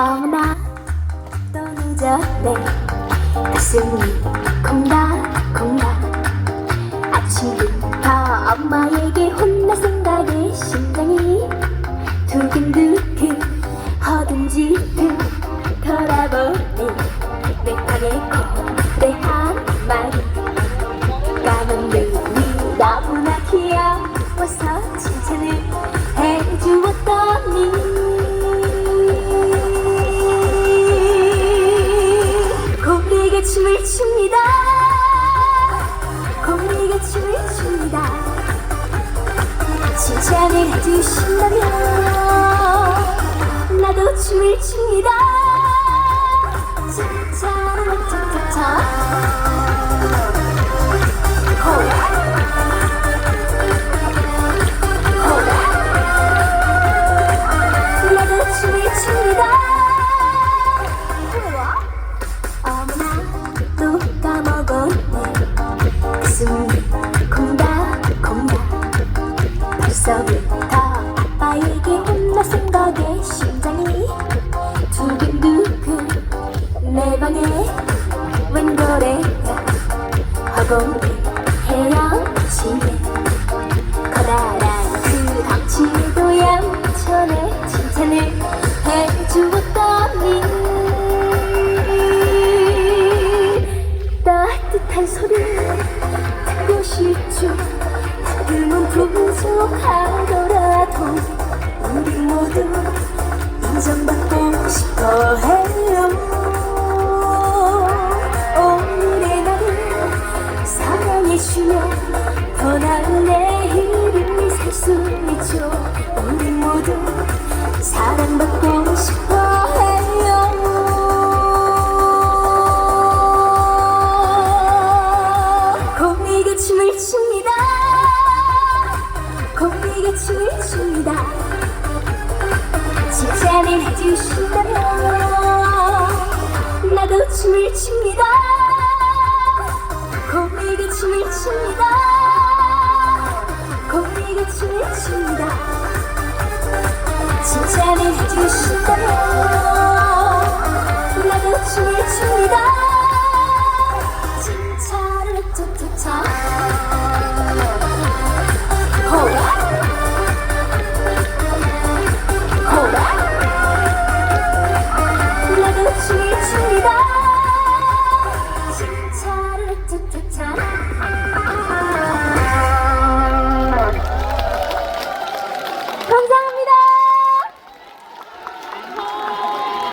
어머나 또 늦었네 가슴이 콩닥콩닥. 아침부터 엄마에게 혼날 생각에 심장이 두근두근 허둥지 춥니다. 고리가 춤을 춥니다. 칭찬을 해주신다면 내 방에 웬 노래야 허공에 헤엄치네 커다란 그 덩치도 얌전해 칭찬을 해주었더니. 따뜻한 소리 듣고 싶죠 가끔은 부족하더라도 우리 모두 인정받고 싶어 해 주면 더 나은 내일을 살 수 있죠. 우리 모두 칭